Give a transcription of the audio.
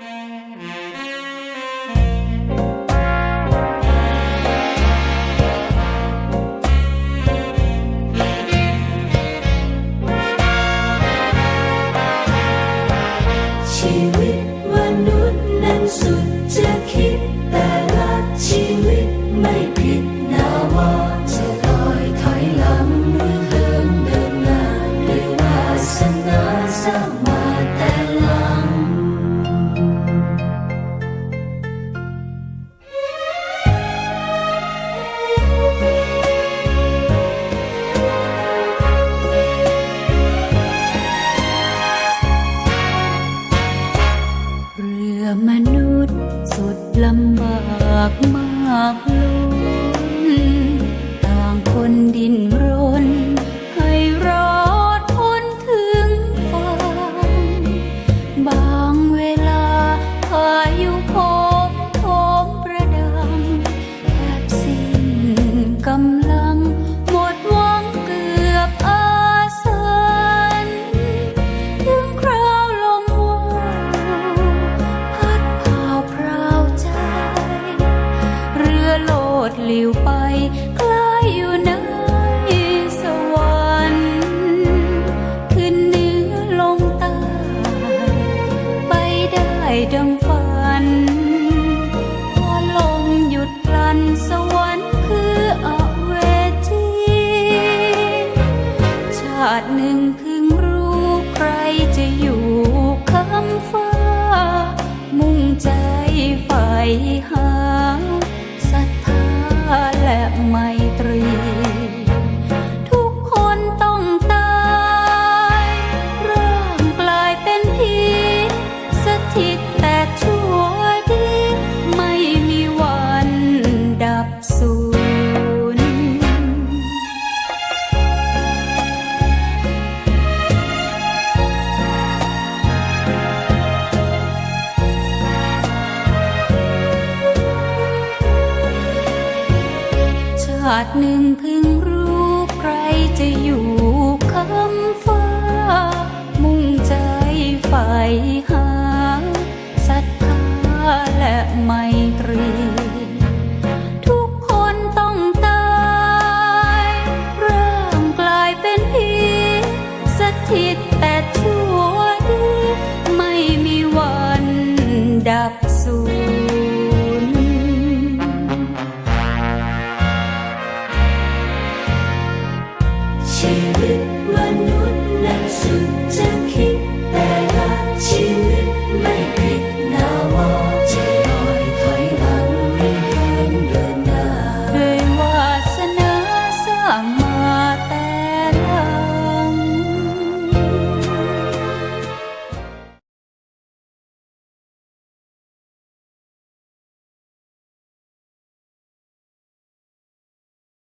you สุดลำบากมากเลย ใครจะอยู่คำฟ้า มุ่งใจใฝ่หาาติหนึ่งพึงรู้ใครจะอยู่คำฟ้า มุ่งใจใฝ่หาศรัทธาและไมตรี ทุกคนต้องตายร่างกลายเป็นผีสถิตแต่ชั่วดี ไม่มีวันดับสูญ